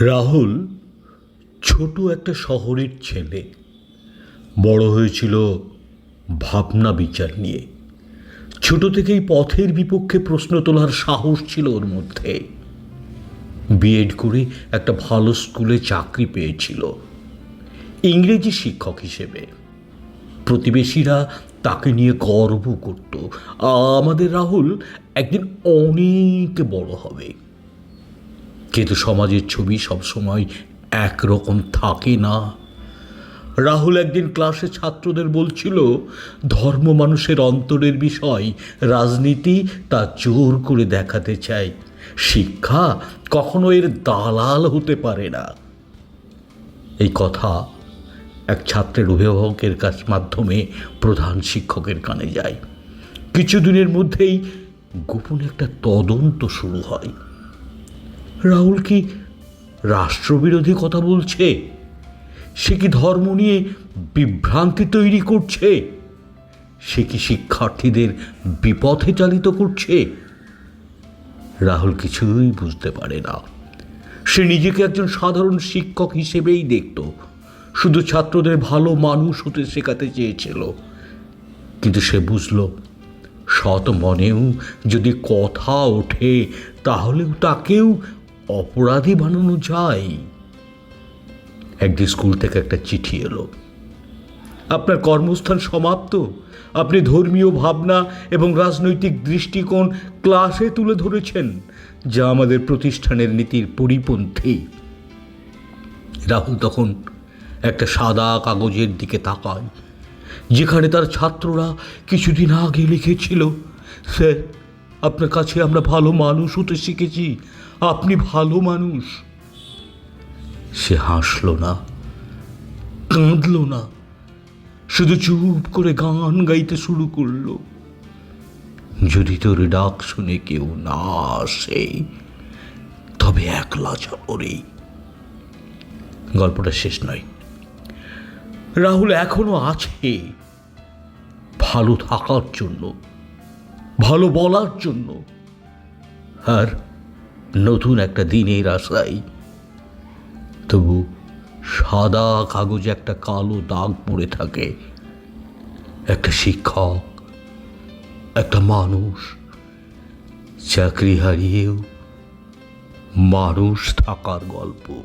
রাহুল ছোট একটা শহরের ছেলে। বড় হয়েছিল ভাবনা বিচার নিয়ে। ছোট থেকেই পথের বিপক্ষে প্রশ্ন তোলার সাহস ছিল ওর মধ্যে। বিএড করে একটা ভালো স্কুলে চাকরি পেয়েছিল। ইংরেজি শিক্ষক হিসেবে। প্রতিবেশীরা তাকে নিয়ে গর্ব করত। আমাদের রাহুল একদিন অনেক বড় হবে। কিন্তু সমাজের ছবি সবসময় একরকম থাকে না। রাহুল একদিন ক্লাসে ছাত্রদের বলছিল, ধর্ম মানুষের অন্তরের বিষয়, রাজনীতি তা জোর করে দেখাতে চায় শিক্ষা কখনো এর দালাল হতে পারে না। এই কথা এক ছাত্রের অভিভাবকের কাছ মাধ্যমে প্রধান শিক্ষকের কানে যায়। কিছুদিনের মধ্যেই গোপন একটা তদন্ত শুরু হয়। রাহুল কি রাষ্ট্রবিরোধী কথা বলছে? সে কি ধর্ম নিয়ে বিভ্রান্তি তৈরি করছে? সে কি শিক্ষার্থীদের বিপথে চালিত করছে? রাহুল কিছুই বুঝতে পারে না। সে নিজেকে একজন সাধারণ শিক্ষক হিসেবেই দেখত। শুধু ছাত্রদের ভালো মানুষ হতে শেখাতে চেয়েছিল। কিন্তু সে বুঝল, সৎ মনেও যদি কথা ওঠে, তাহলেও তাকেও অপরাধী বানানো যায়। একদিন স্কুল থেকে একটা চিঠি এলো। আপনার কর্মস্থান সমাপ্ত। আপনি ধর্মীয় ভাবনা এবং রাজনৈতিক দৃষ্টিকোণ ক্লাসে তুলে ধরেছেন, যা আমাদের প্রতিষ্ঠানের নীতির পরিপন্থী। রাহুল তখন একটা সাদা কাগজের দিকে তাকায়, যেখানে তার ছাত্ররা কিছুদিন আগে লিখেছিল, স্যার, আপনার কাছে আমরা ভালো মানুষ হতে শিখেছি। আপনি ভালো মানুষ। সে হাসল না, কাঁদল না, শুধু চুপ করে গান গাইতে শুরু করল। যদি তোর ডাক শুনে কেউ না আসে, তবে একলা যাবরেই গল্পটা শেষ নয়। রাহুল এখনও আছে। ভালো থাকার জন্য, ভালো বলার জন্য। আর নতুন একটা দিনের আশায় তবু সাদা কাগজে একটা কালো দাগ পড়ে থাকে। একটা শিক্ষক, একটা মানুষ চাকরি হারিয়েও মানুষ থাকার গল্প।